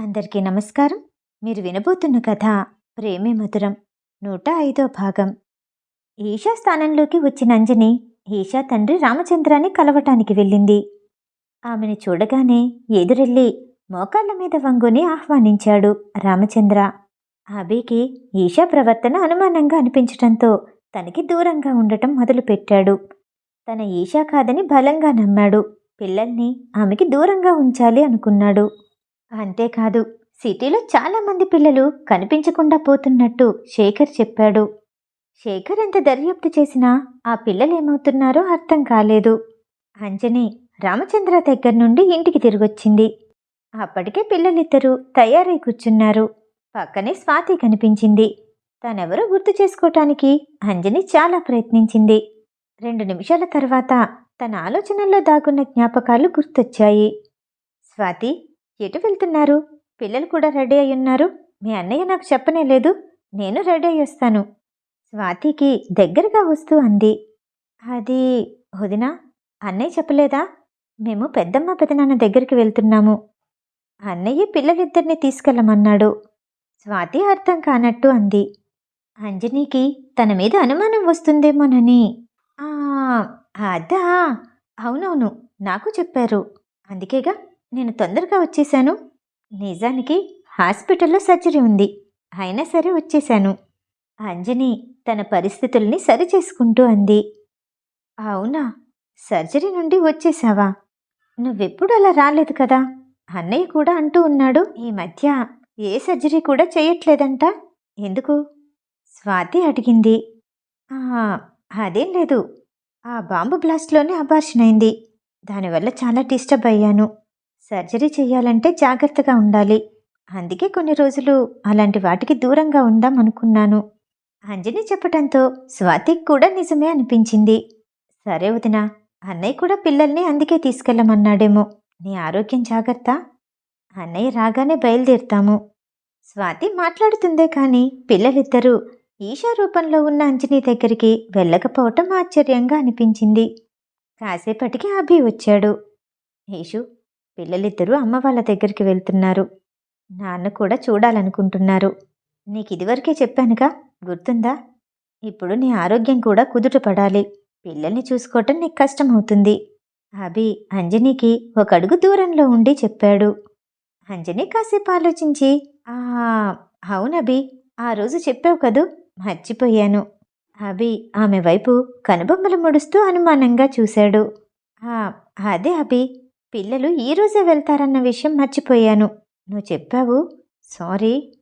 అందరికీ నమస్కారం. మీరు వినబోతున్న కథ ప్రేమే మధురం నూట ఐదో భాగం. ఈషా స్థానంలోకి వచ్చిన అంజని ఈషా తండ్రి రామచంద్రాన్ని కలవటానికి వెళ్ళింది. ఆమెను చూడగానే ఎదురెళ్ళి మోకాళ్ళ మీద వంగుని ఆహ్వానించాడు రామచంద్ర. ఆబేకి ఈషా ప్రవర్తన అనుమానంగా అనిపించటంతో తనకి దూరంగా ఉండటం మొదలుపెట్టాడు. తన ఈషా కాదని బలంగా నమ్మాడు. పిల్లల్ని ఆమెకి దూరంగా ఉంచాలి అనుకున్నాడు. అంతేకాదు సిటీలో చాలామంది పిల్లలు కనిపించకుండా పోతున్నట్టు శేఖర్ చెప్పాడు. శేఖర్ ఎంత దర్యాప్తు చేసినా ఆ పిల్లలేమవుతున్నారో అర్థం కాలేదు. అంజని రామచంద్ర దగ్గర నుండి ఇంటికి తిరిగొచ్చింది. అప్పటికే పిల్లలిద్దరూ తయారై కూర్చున్నారు. పక్కనే స్వాతి కనిపించింది. తనెవరో గుర్తు చేసుకోవటానికి అంజని చాలా ప్రయత్నించింది. రెండు నిమిషాల తర్వాత తన ఆలోచనల్లో దాగున్న జ్ఞాపకాలు గుర్తొచ్చాయి. స్వాతి ఎటు వెళ్తున్నారు? పిల్లలు కూడా రెడీ అయి ఉన్నారు. మీ అన్నయ్య నాకు చెప్పనే లేదు. నేను రెడీ అయి వస్తాను. స్వాతికి దగ్గరగా వస్తూ అంది. అది వదినా అన్నయ్య చెప్పలేదా? మేము పెద్దమ్మ పెదనాన్న దగ్గరికి వెళ్తున్నాము. అన్నయ్య పిల్లలిద్దరిని తీసుకెళ్ళమన్నాడు. స్వాతి అర్థం కానట్టు అంది. అంజనీకి తన మీద అనుమానం వస్తుందేమోనని. అదా. అవునవును నాకు చెప్పారు. అందుకేగా నేను తొందరగా వచ్చేసాను నిజానికి హాస్పిటల్లో సర్జరీ ఉంది. అయినా సరే వచ్చేశాను. అంజని తన పరిస్థితుల్ని సరిచేసుకుంటూ అంది. అవునా? సర్జరీ నుండి వచ్చేసావా నువ్వెప్పుడు అలా రాలేదు కదా? అన్నయ్య కూడా అంటూ ఉన్నాడు. ఈ మధ్య ఏ సర్జరీ కూడా చేయట్లేదంట. ఎందుకు? స్వాతి అడిగింది. అదేం లేదు. ఆ బాంబు బ్లాస్ట్లోనే అబార్షన్ అయింది. దానివల్ల చాలా డిస్టర్బ్ అయ్యాను. సర్జరీ చేయాలంటే జాగ్రత్తగా ఉండాలి. అందుకే కొన్ని రోజులు అలాంటి వాటికి దూరంగా ఉందాం అనుకున్నాను. అంజని చెప్పటంతో స్వాతికి కూడా నిజమే అనిపించింది. సరే వదిన అన్నయ్య కూడా పిల్లల్ని అందుకే తీసుకెళ్ళమన్నాడేమో. నీ ఆరోగ్యం జాగ్రత్త. అన్నయ్య రాగానే బయలుదేరుతాము. స్వాతి మాట్లాడుతుందే కానీ పిల్లలిద్దరూ ఈషా రూపంలో ఉన్న అంజని దగ్గరికి వెళ్ళకపోవటం ఆశ్చర్యంగా అనిపించింది. కాసేపటికి అభి వచ్చాడు. ఈషు పిల్లలిద్దరూ అమ్మ వాళ్ళ దగ్గరికి వెళ్తున్నారు. నాన్న కూడా చూడాలనుకుంటున్నారు. నీకు ఇదివరకే చెప్పానుగా గుర్తుందా? ఇప్పుడు నీ ఆరోగ్యం కూడా కుదుట పడాలి పిల్లల్ని చూసుకోవటం నీకు కష్టమవుతుంది. అభి అంజనీకి ఒక అడుగు దూరంలో ఉండి చెప్పాడు. అంజనీ కాసేపు ఆలోచించి ఆ అవునభి ఆ రోజు చెప్పావు కదూ మర్చిపోయాను. అభి ఆమె వైపు కనుబొమ్మలు ముడుస్తూ అనుమానంగా చూశాడు. అదే అభి పిల్లలు ఈ రోజే వెళ్తారన్న విషయం మర్చిపోయాను. నువ్వు చెప్పావు. సారీ.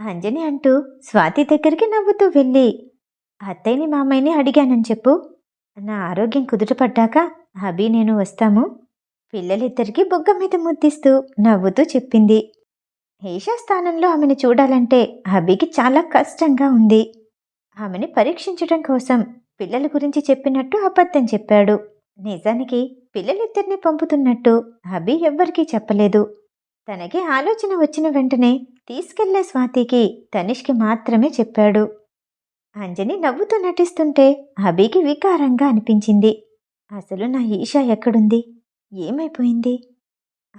అంజని అంటూ స్వాతి దగ్గరికి నవ్వుతూ వెళ్ళి అత్తయ్యని మామయ్యని అడిగానని చెప్పు. నా ఆరోగ్యం కుదుటపడ్డాక అభి నేను వస్తాము. పిల్లలిద్దరికీ బుగ్గ మీద ముద్దిస్తూ నవ్వుతూ చెప్పింది. ఈషా స్థానంలో ఆమెను చూడాలంటే అభికి చాలా కష్టంగా ఉంది. ఆమెని పరీక్షించడం కోసం పిల్లల గురించి చెప్పినట్టు అబద్ధం చెప్పాడు. నిజానికి పిల్లలిద్దరిని పంపుతున్నట్టు అభి ఎవ్వరికీ చెప్పలేదు. తనకి ఆలోచన వచ్చిన వెంటనే తీసుకెళ్ళే స్వాతికి తనిష్కి మాత్రమే చెప్పాడు. అంజని నవ్వుతూ నటిస్తుంటే అభికి వికారంగా అనిపించింది. అసలు నా ఈషా ఎక్కడుంది? ఏమైపోయింది?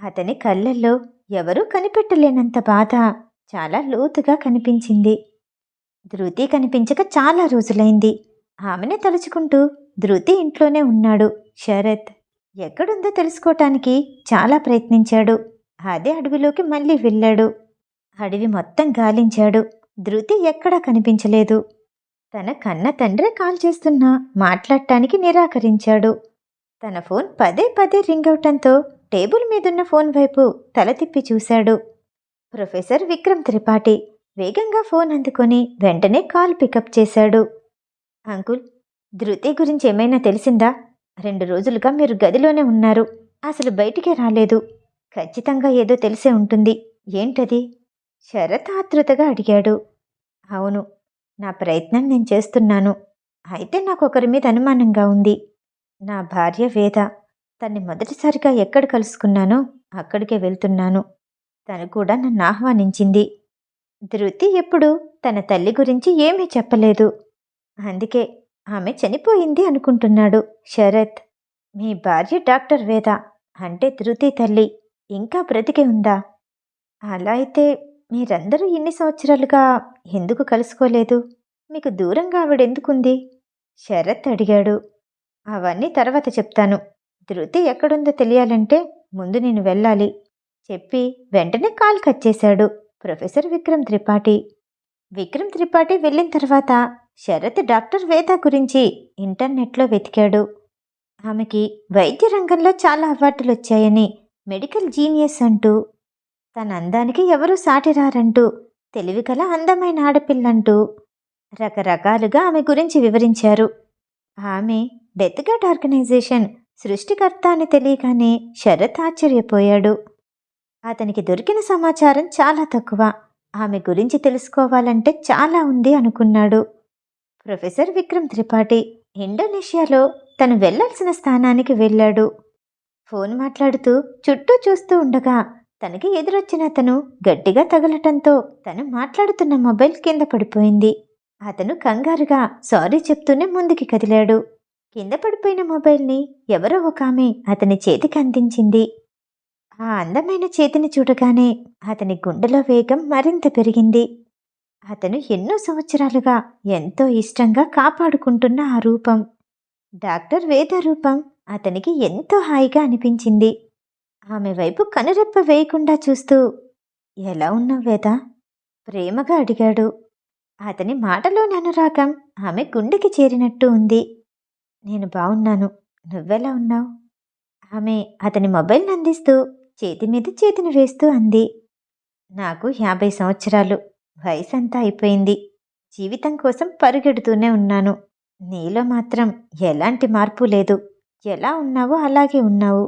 అతని కళ్ళల్లో ఎవరూ కనిపెట్టలేనంత బాధ చాలా లోతుగా కనిపించింది. ధృతి కనిపించక చాలా రోజులైంది. ఆమెనే తలుచుకుంటూ ధృతి ఇంట్లోనే ఉన్నాడు. శరత్ ఎక్కడుందో తెలుసుకోవటానికి చాలా ప్రయత్నించాడు. అదే అడవిలోకి మళ్ళీ వెళ్ళాడు. అడవి మొత్తం గాలించాడు. ధృతి ఎక్కడా కనిపించలేదు. తన కన్న తండ్రే కాల్ చేస్తున్నా మాట్లాడటానికి నిరాకరించాడు. తన ఫోన్ పదే పదే రింగ్ అవటంతో టేబుల్ మీదున్న ఫోన్ వైపు తల తిప్పి చూశాడు. ప్రొఫెసర్ విక్రమ్ త్రిపాఠి వేగంగా ఫోన్ అందుకొని వెంటనే కాల్ పికప్ చేశాడు. అంకుల్ ధృతి గురించి ఏమైనా తెలిసిందా? రెండు రోజులుగా మీరు గదిలోనే ఉన్నారు. అసలు బయటికే రాలేదు. ఖచ్చితంగా ఏదో తెలిసే ఉంటుంది. ఏంటది? శరత్ ఆతృతగా అడిగాడు. అవును నా ప్రయత్నం నేను చేస్తున్నాను. అయితే నాకు ఒకరి మీద అనుమానంగా ఉంది. నా భార్య వేద. తన్ని మొదటిసారిగా ఎక్కడ కలుసుకున్నానో అక్కడికే వెళ్తున్నాను. తను కూడా నన్ను ఆహ్వానించింది. ధృతి ఎప్పుడు తన తల్లి గురించి ఏమీ చెప్పలేదు. అందుకే ఆమె చనిపోయింది అనుకుంటున్నాడు. శరత్ మీ భార్య డాక్టర్ వేద అంటే ధృతి తల్లి ఇంకా బ్రతికే ఉందా? అలా అయితే మీరందరూ ఇన్ని సంవత్సరాలుగా ఎందుకు కలుసుకోలేదు? మీకు దూరంగా ఆవిడెందుకుంది శరత్ అడిగాడు. అవన్నీ తర్వాత చెప్తాను. ధృతి ఎక్కడుందో తెలియాలంటే ముందు నేను వెళ్ళాలి. చెప్పి వెంటనే కాల్ కట్ చేశాడు ప్రొఫెసర్ విక్రమ్ త్రిపాఠి. విక్రమ్ త్రిపాఠి వెళ్ళిన తర్వాత శరత్ డాక్టర్ వేద గురించి ఇంటర్నెట్లో వెతికాడు. ఆమెకి వైద్య రంగంలో చాలా అవార్డులు వచ్చాయని మెడికల్ జీనియస్ అంటూ తన అందానికి ఎవరూ సాటిరారంటూ తెలివిగల అందమైన ఆడపిల్లంటూ రకరకాలుగా ఆమె గురించి వివరించారు. ఆమె డెత్ గార్డ్ ఆర్గనైజేషన్ సృష్టికర్త అని తెలియగానే శరత్ ఆశ్చర్యపోయాడు. అతనికి దొరికిన సమాచారం చాలా తక్కువ. ఆమె గురించి తెలుసుకోవాలంటే చాలా ఉంది అనుకున్నాడు. ప్రొఫెసర్ విక్రమ్ త్రిపాఠి ఇండోనేషియాలో తను వెళ్ళాల్సిన స్థానానికి వెళ్ళాడు. ఫోన్ మాట్లాడుతూ చుట్టూ చూస్తూ ఉండగా తనకి ఎదురొచ్చిన అతను గట్టిగా తగలటంతో తను మాట్లాడుతున్న మొబైల్ కింద పడిపోయింది. అతను కంగారుగా సారీ చెప్తూనే ముందుకి కదిలాడు. కింద పడిపోయిన మొబైల్ని ఎవరో ఒక ఆమె అతని చేతికి అందించింది. ఆ అందమైన చేతిని చూడగానే అతని గుండెలో వేగం మరింత పెరిగింది. అతను ఎన్నో సంవత్సరాలుగా ఎంతో ఇష్టంగా కాపాడుకుంటున్న ఆ రూపం. డాక్టర్ వేద రూపం అతనికి ఎంతో హాయిగా అనిపించింది. ఆమె వైపు కనురెప్ప వేయకుండా చూస్తూ ఎలా ఉన్నావు వేద? ప్రేమగా అడిగాడు. అతని మాటలోని అనురాగం ఆమె గుండెకి చేరినట్టు ఉంది. నేను బాగున్నాను నువ్వెలా ఉన్నావు? ఆమె అతని మొబైల్ని అందిస్తూ చేతి మీద చేతిని వేస్తూ అంది. నాకు యాభై సంవత్సరాలు. వయసంతా అయిపోయింది. జీవితం కోసం పరుగెడుతూనే ఉన్నాను. నీలో మాత్రం ఎలాంటి మార్పు లేదు. ఎలా ఉన్నావో అలాగే ఉన్నావు.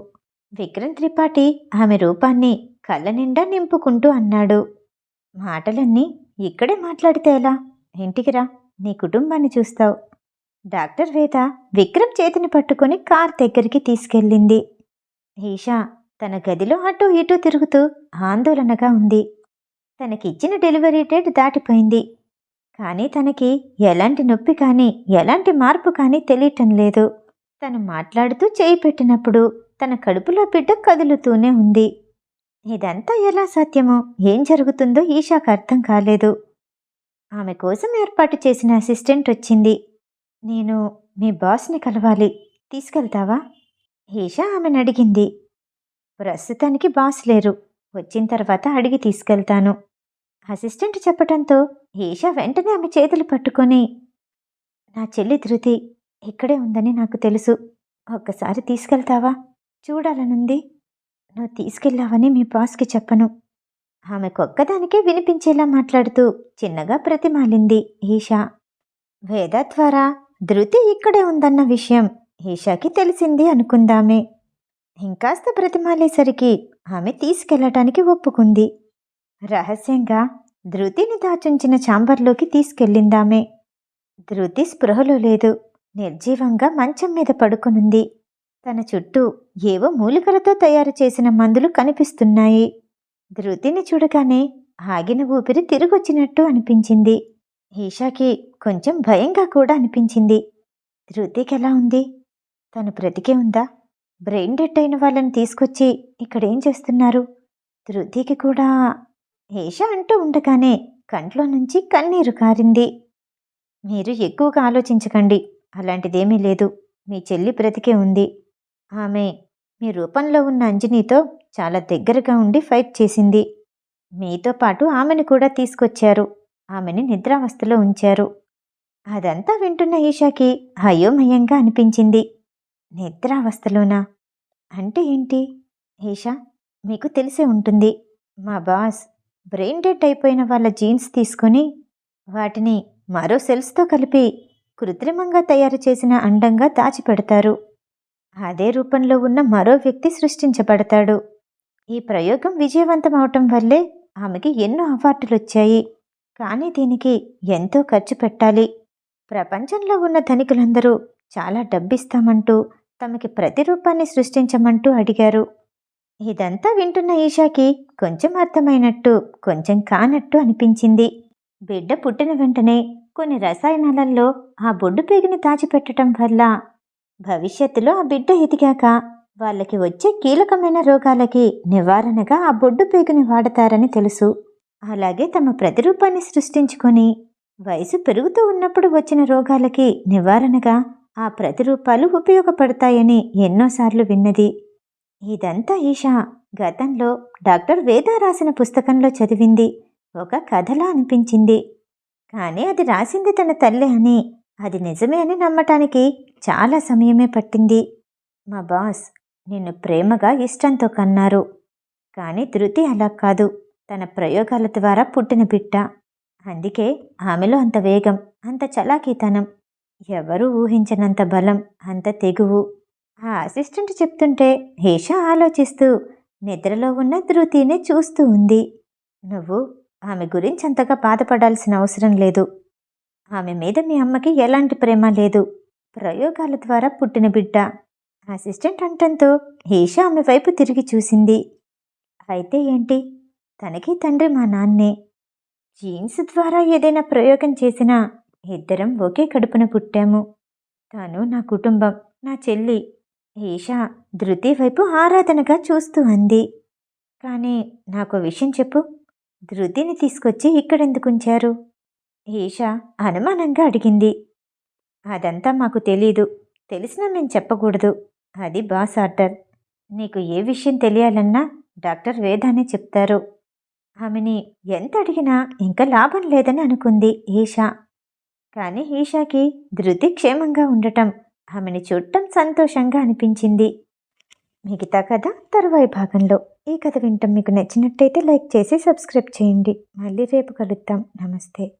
విక్రమ్ త్రిపాఠి ఆమె రూపాన్ని కళ్ళ నిండా నింపుకుంటూ అన్నాడు. మాటలన్నీ ఇక్కడే మాట్లాడితే ఎలా? ఇంటికి రా. నీ కుటుంబాన్ని చూస్తావు. డాక్టర్ వేద విక్రమ్ చేతిని పట్టుకొని కార్ దగ్గరికి తీసుకెళ్ళింది. ఈషా తన గదిలో అటూ ఇటూ తిరుగుతూ ఆందోళనగా ఉంది. తనకిచ్చిన డెలివరీ డేట్ దాటిపోయింది. కానీ తనకి ఎలాంటి నొప్పి కానీ ఎలాంటి మార్పు కానీ తెలియటం లేదు. తను మాట్లాడుతూ చేయి పెట్టినప్పుడు తన కడుపులో బిడ్డ కదులుతూనే ఉంది. ఇదంతా ఎలా సాధ్యమో ఏం జరుగుతుందో ఈషాకు అర్థం కాలేదు. ఆమె కోసం ఏర్పాటు చేసిన అసిస్టెంట్ వచ్చింది. నేను మీ బాస్ని కలవాలి. తీసుకెళ్తావా? ఈషా ఆమెను అడిగింది. ప్రస్తుతానికి బాస్ లేరు. వచ్చిన తర్వాత అడిగి తీసుకెళ్తాను. అసిస్టెంట్ చెప్పటంతో ఈషా వెంటనే ఆమె చేతులు పట్టుకొని నా చెల్లి ధృతి ఇక్కడే ఉందని నాకు తెలుసు. ఒక్కసారి తీసుకెళ్తావా? చూడాలనుంది. నువ్వు తీసుకెళ్ళావని మీ బాస్కి చెప్పను. ఆమెకొక్కదానికే వినిపించేలా మాట్లాడుతూ చిన్నగా ప్రతిమాలింది ఈషా. వేద ద్వారా ధృతి ఇక్కడే ఉందన్న విషయం ఈషాకి తెలిసింది అనుకుందామే. ఇంకాస్త బ్రతిమాలేసరికి ఆమె తీసుకెళ్ళటానికి ఒప్పుకుంది. రహస్యంగా ధృతిని దాచుంచిన చాంబర్లోకి తీసుకెళ్ళిందామె. ధృతి స్పృహలో లేదు. నిర్జీవంగా మంచం మీద పడుకునుంది. తన చుట్టూ ఏవో మూలికలతో తయారు చేసిన మందులు కనిపిస్తున్నాయి. ధృతిని చూడగానే ఆగిన ఊపిరి తిరిగొచ్చినట్టు అనిపించింది. ఈషాకి కొంచెం భయంగా కూడా అనిపించింది. ధృతికి ఎలా ఉంది? తను బ్రతికే ఉందా? బ్రెయిన్ డెడ్ అయిన వాళ్ళని తీసుకొచ్చి ఇక్కడేం చేస్తున్నారు? ధృతికి కూడా ఏష అంటూ ఉండగానే కంట్లో నుంచి కన్నీరు కారింది. మీరు ఎక్కువగా ఆలోచించకండి అలాంటిదేమీ లేదు. మీ చెల్లి బ్రతికే ఉంది. ఆమె మీ రూపంలో ఉన్న అంజనీతో చాలా దగ్గరగా ఉండి ఫైట్ చేసింది. మీతో పాటు ఆమెను కూడా తీసుకొచ్చారు. ఆమెని నిద్రావస్థలో ఉంచారు. అదంతా వింటున్న ఈషాకి అయోమయంగా అనిపించింది. నిద్రావస్థలోనా అంటే ఏంటి? ఈషా మీకు తెలిసే ఉంటుంది. మా బాస్ బ్రెయిన్ డెడ్ అయిపోయిన వాళ్ళ జీన్స్ తీసుకొని వాటిని మరో సెల్స్తో కలిపి కృత్రిమంగా తయారు చేసిన అండంగా దాచిపెడతారు. అదే రూపంలో ఉన్న మరో వ్యక్తి సృష్టించబడతాడు. ఈ ప్రయోగం విజయవంతం అవటం వల్లే ఆమెకి ఎన్నో అవార్డులు వచ్చాయి కానీ దీనికి ఎంతో ఖర్చు పెట్టాలి. ప్రపంచంలో ఉన్న ధనికులందరూ చాలా డబ్బిస్తామంటూ తమకి ప్రతిరూపాన్ని సృష్టించమంటూ అడిగారు. ఇదంతా వింటున్న ఈషాకి కొంచెం అర్థమైనట్టు కొంచెం కానట్టు అనిపించింది. బిడ్డ పుట్టిన వెంటనే కొన్ని రసాయనాలలో ఆ బొడ్డు పేగుని దాచిపెట్టడం వల్ల భవిష్యత్తులో ఆ బిడ్డ ఎదిగాక వాళ్ళకి వచ్చే కీలకమైన రోగాలకి నివారణగా ఆ బొడ్డు పేగుని వాడతారని తెలుసు. అలాగే తమ ప్రతిరూపాన్ని సృష్టించుకొని వయసు పెరుగుతూ ఉన్నప్పుడు వచ్చిన రోగాలకి నివారణగా ఆ ప్రతిరూపాలు ఉపయోగపడతాయని ఎన్నోసార్లు విన్నది. ఇదంతా ఈషా గతంలో డాక్టర్ వేద రాసిన పుస్తకంలో చదివింది. ఒక కథలా అనిపించింది. కానీ అది రాసింది తన తల్లి అని అది నిజమే అని నమ్మటానికి చాలా సమయమే పట్టింది. మా బాస్ నిన్ను ప్రేమగా ఇష్టంతో కన్నారు. కానీ ధృతి అలా కాదు. తన ప్రయోగాల ద్వారా పుట్టిన బిడ్డ. అందుకే ఆమెలో అంత వేగం అంత చలాకీతనం. ఎవరూ ఊహించనంత బలం అంత తెగువు. ఆ అసిస్టెంట్ చెప్తుంటే హేష ఆలోచిస్తూ నిద్రలో ఉన్న ధృతిని చూస్తూ ఉంది. నువ్వు ఆమె గురించి అంతగా బాధపడాల్సిన అవసరం లేదు. ఆమె మీద మీ అమ్మకి ఎలాంటి ప్రేమ లేదు. ప్రయోగాల ద్వారా పుట్టిన బిడ్డ. అసిస్టెంట్ అంటంతో హేష ఆమె వైపు తిరిగి చూసింది. అయితే ఏంటి? తనకి తండ్రి మా నాన్నే. జీన్స్ ద్వారా ఏదైనా ప్రయోగం చేసినా ఇద్దరం ఒకే కడుపున పుట్టాము. తాను నా కుటుంబం నా చెల్లి ఈషా ధృతి వైపు ఆరాధనగా చూస్తూ అంది. కానీ నాకు విషయం చెప్పు. ధృతిని తీసుకొచ్చి ఇక్కడెందుకు ఉంచారు? ఈషా అనుమానంగా అడిగింది. అదంతా మాకు తెలీదు. తెలిసినా మేము చెప్పకూడదు. అది బాస్ ఆర్డర్. నీకు ఏ విషయం తెలియాలన్నా డాక్టర్ వేదానే చెప్తారు. ఆమెని ఎంత అడిగినా ఇంకా లాభం లేదని అనుకుంది ఈషా కానీ ఈషాకి ధృతి క్షేమంగా ఉండటం ఆమెని చూడటం సంతోషంగా అనిపించింది. మిగతా కథ తరువాయి భాగంలో. ఈ కథ వింటాం మీకు నచ్చినట్టయితే లైక్ చేసి సబ్స్క్రైబ్ చేయండి. మళ్ళీ రేపు కలుద్దాం. నమస్తే.